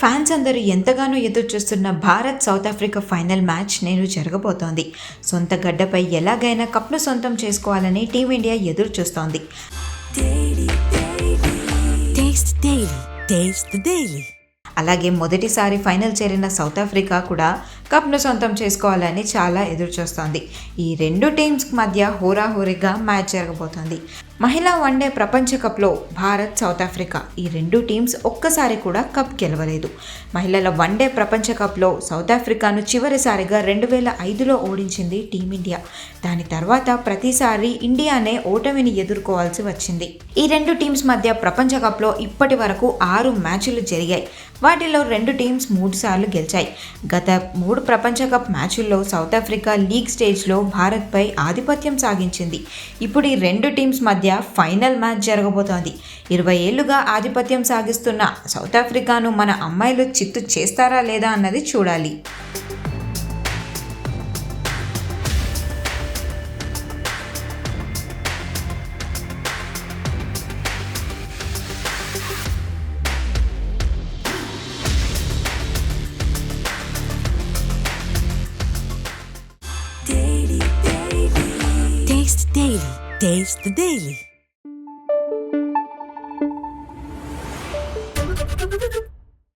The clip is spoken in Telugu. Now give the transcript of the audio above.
ఫ్యాన్స్ అందరూ ఎంతగానో ఎదురు చూస్తున్న Bharat South Africa final match నేను జరగబోతోంది. సొంత గడ్డపై ఎలాగైనా కప్ను సొంతం చేసుకోవాలని టీమిండియా ఎదురు చూస్తోంది. అలాగే మొదటిసారి ఫైనల్ చేరిన సౌత్ ఆఫ్రికా కూడా కప్ను సొంతం చేసుకోవాలని చాలా ఎదురు చూస్తోంది ఈ రెండు టీమ్స్ మధ్య హోరాహోరీగా మ్యాచ్ జరగబోతోంది. మహిళా వన్డే ప్రపంచ కప్లో భారత్ సౌత్ ఆఫ్రికా ఈ రెండు టీమ్స్ ఒక్కసారి కూడా కప్ గెలవలేదు. మహిళల వన్డే ప్రపంచ కప్లో సౌత్ ఆఫ్రికాను చివరిసారిగా రెండు వేల ఐదులో ఓడించింది టీమిండియా దాని తర్వాత ప్రతిసారి ఇండియానే ఓటమిని ఎదుర్కోవాల్సి వచ్చింది. ఈ రెండు టీమ్స్ మధ్య ప్రపంచ కప్లో ఇప్పటి వరకు ఆరు మ్యాచ్లు జరిగాయి. వాటిలో రెండు టీమ్స్ మూడు సార్లు గెలిచాయి. గత మూడు ప్రపంచ కప్ మ్యాచుల్లో సౌత్ ఆఫ్రికా లీగ్ స్టేజ్లో భారత్పై ఆధిపత్యం సాగించింది. ఇప్పుడు ఈ రెండు టీమ్స్ మధ్య ఫైనల్ మ్యాచ్ జరగబోతోంది. ఇరవై ఏళ్ళుగా ఆధిపత్యం సాగిస్తున్న సౌత్ ఆఫ్రికాను మన అమ్మాయిలు చిత్తు చేస్తారా లేదా అన్నది చూడాలి. Taste Daily. Taste the Daily.